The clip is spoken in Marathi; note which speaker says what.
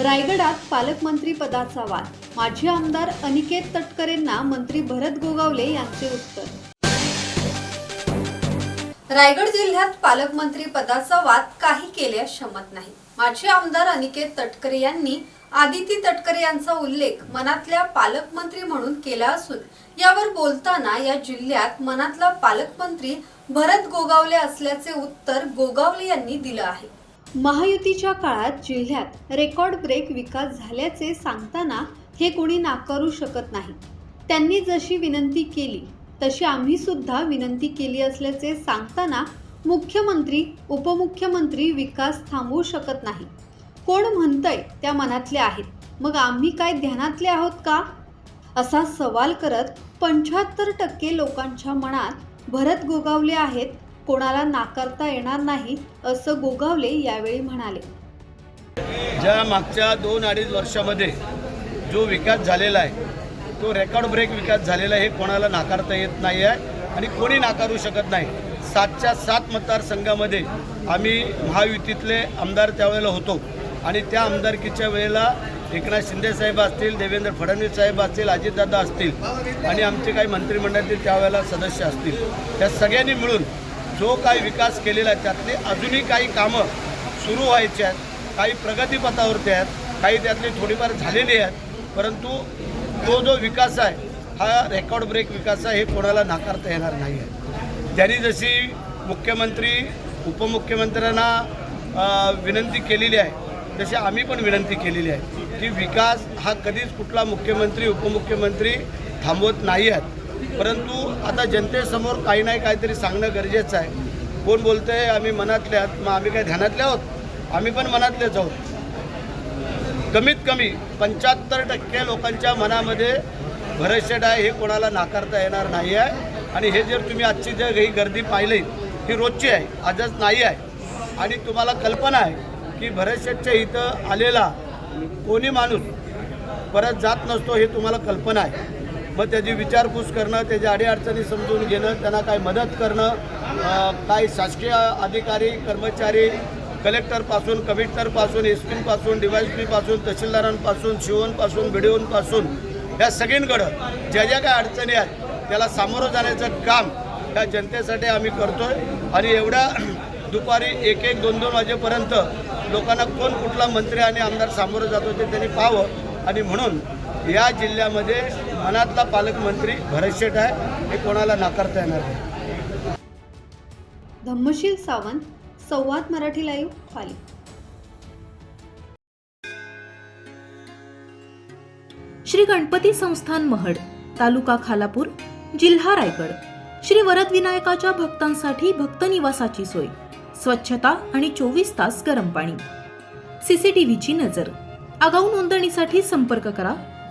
Speaker 1: रायगडात पालकमंत्री पदाचा वाद. माजी आमदार अनिकेत तटकरेंना मंत्री भरत गोगावले यांचे उत्तर. रायगड जिल्ह्यात पालकमंत्री पदाचा वाद काही केल्यास क्षमत नाही. माजी आमदार अनिकेत तटकरे यांनी आदिती तटकरे यांचा उल्लेख मनातल्या पालकमंत्री म्हणून केला असून यावर बोलताना या जिल्ह्यात मनातला पालकमंत्री भरत गोगावले असल्याचे उत्तर गोगावले यांनी दिलं आहे. महायुतीच्या काळात जिल्ह्यात रेकॉर्ड ब्रेक विकास झाल्याचे सांगताना हे कोणी नाकारू शकत नाही. त्यांनी जशी विनंती केली तशी आम्ही सुद्धा विनंती केली असल्याचे सांगताना मुख्यमंत्री उपमुख्यमंत्री विकास थांबवू शकत नाही. कोण म्हणतंय त्या मनातले आहेत. मग आम्ही काय ध्यानातले आहोत का? असा सवाल करत पंच्याहत्तर टक्के लोकांच्या मनात भरत गोगावले आहेत कोणाला नाकारता येणार नाही असं गोगावले यावेळी म्हणाले.
Speaker 2: ज्या मागच्या दोन अडीच वर्षामध्ये जो विकास झालेला आहे तो रेकॉर्ड ब्रेक विकास झालेला आहे हे कोणाला नाकारता येत नाही आहे आणि कोणी नाकारू शकत नाही. सातच्या सात मतदारसंघामध्ये आम्ही महायुतीतले आमदार त्यावेळेला होतो. आणि त्या आमदारकीच्या वेळेला एकनाथ शिंदे साहेब असतील देवेंद्र फडणवीस साहेब असतील अजितदादा असतील आणि आमचे काही मंत्रिमंडळातील त्यावेळेला सदस्य असतील. त्या सगळ्यांनी मिळून जो काही विकास केलेला आहे त्यातले अजूनही काही कामं सुरू व्हायचे आहेत काही प्रगतीपथावरती आहेत काही त्यातली थोडीफार झालेली आहेत परंतु तो जो विकास आहे हा रेकॉर्ड ब्रेक विकास आहे हे कोणाला नाकारता येणार नाही आहे त्यांनी जशी मुख्यमंत्री उपमुख्यमंत्र्यांना विनंती केलेली आहे तशी आम्ही पण विनंती केलेली आहे की विकास हा कधीच कुठला मुख्यमंत्री उपमुख्यमंत्री थांबवत नाही आहेत. परंतु आता जनतेसमोर काही नाही काहीतरी सांगणं गरजेचं आहे. कोण बोलतंय आम्ही मनातले आहात मग आम्ही काय ध्यानातले आहोत? आम्ही पण मनातलेच आहोत. कमीत कमी पंच्याहत्तर टक्के लोकांच्या मनामध्ये भरतशेट आहे हे कोणाला नाकारता येणार नाही आहे. आणि हे जर तुम्ही आजची जर ही गर्दी पाहिली ही रोजची आहे आजच नाही आहे. आणि तुम्हाला कल्पना आहे की भरतशेटच्या इथं आलेला कोणी माणूस परत जात नसतो हे तुम्हाला कल्पना आहे. मग त्याची विचारपूस करणं त्याच्या अडीअडचणी समजून घेणं त्यांना काय मदत करणं काही शासकीय अधिकारी कर्मचारी कलेक्टरपासून कमिशनरपासून एस पीपासून डी वाय पीपासून तहसीलदारांपासून शिवनपासून बिडिओनपासून या सगळींकडं ज्या ज्या काय अडचणी आहेत त्याला सामोरं जाण्याचं काम ह्या जनतेसाठी आम्ही करतोय. आणि एवढ्या दुपारी एक एक दोन दोन वाजेपर्यंत लोकांना कोण कुठला मंत्री आणि आमदार सामोरं जातो ते त्यांनी पाहावं. आणि म्हणून या जिल्ह्यामध्ये मनातला पालकमंत्री भरतशेठ आहे. हे कोणाला नाकारता येणार नाही.
Speaker 1: धम्मशील सावंत संवाद मराठी लाईव्ह पाली
Speaker 3: श्री गणपती संस्थान महड तालुका खालापूर जिल्हा रायगड. श्री वरद विनायकाच्या भक्तांसाठी भक्त निवासाची सोय स्वच्छता आणि चोवीस तास गरम पाणी. सीसीटीव्हीची नजर. आगाऊ नोंदणीसाठी संपर्क करा.